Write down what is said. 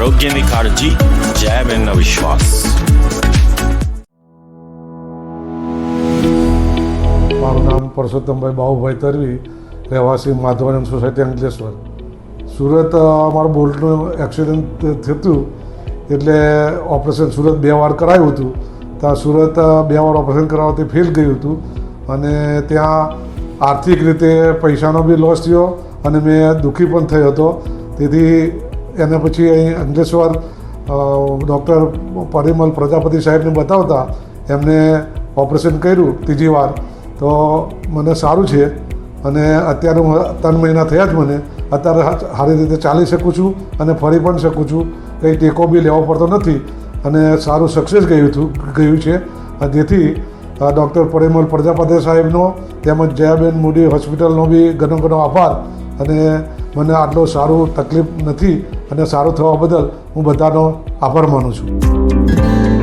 આરોગ્યની કાળજી, જય જયાબેનનો વિશ્વાસ. મારું નામ પરસોત્તમભાઈ બાહુભાઈ તરવી, રહેવાસી માધવાનંદ સોસાયટી અંકલેશ્વર. સુરત અમારું મારું બોલ્ટનું એક્સિડન્ટ થયું એટલે ઓપરેશન સુરત બે વાર કરાયું હતું. ત્યાં સુરત બે વાર ઓપરેશન કરાવવાથી ફેલ ગયું હતું. અને ત્યાં આર્થિક રીતે પૈસાનો બી લોસ થયો, અને મેં દુઃખી પણ થયો હતો. તેથી એને પછી અહીં અંકલેશ્વર ડૉક્ટર પરિમલ પ્રજાપતિ સાહેબને બતાવતા એમને ઓપરેશન કર્યું ત્રીજી વાર. તો મને સારું છે અને અત્યારે હું ત્રણ મહિના થયા જ મને. અત્યારે સારી રીતે ચાલી શકું છું અને ફરી પણ શકું છું. કંઈ ટેકો બી લેવો પડતો નથી અને સારું સક્સેસ ગયું હતું, ગયું છે. જેથી ડૉક્ટર પરિમલ પ્રજાપતિ સાહેબનો તેમજ જયાબેન મોદી હોસ્પિટલનો બી ઘણો ઘણો આભાર અને મને આટલો સારું તકલીફ નથી. અને સારું થવા બદલ હું બધાનો આભાર માનું છું.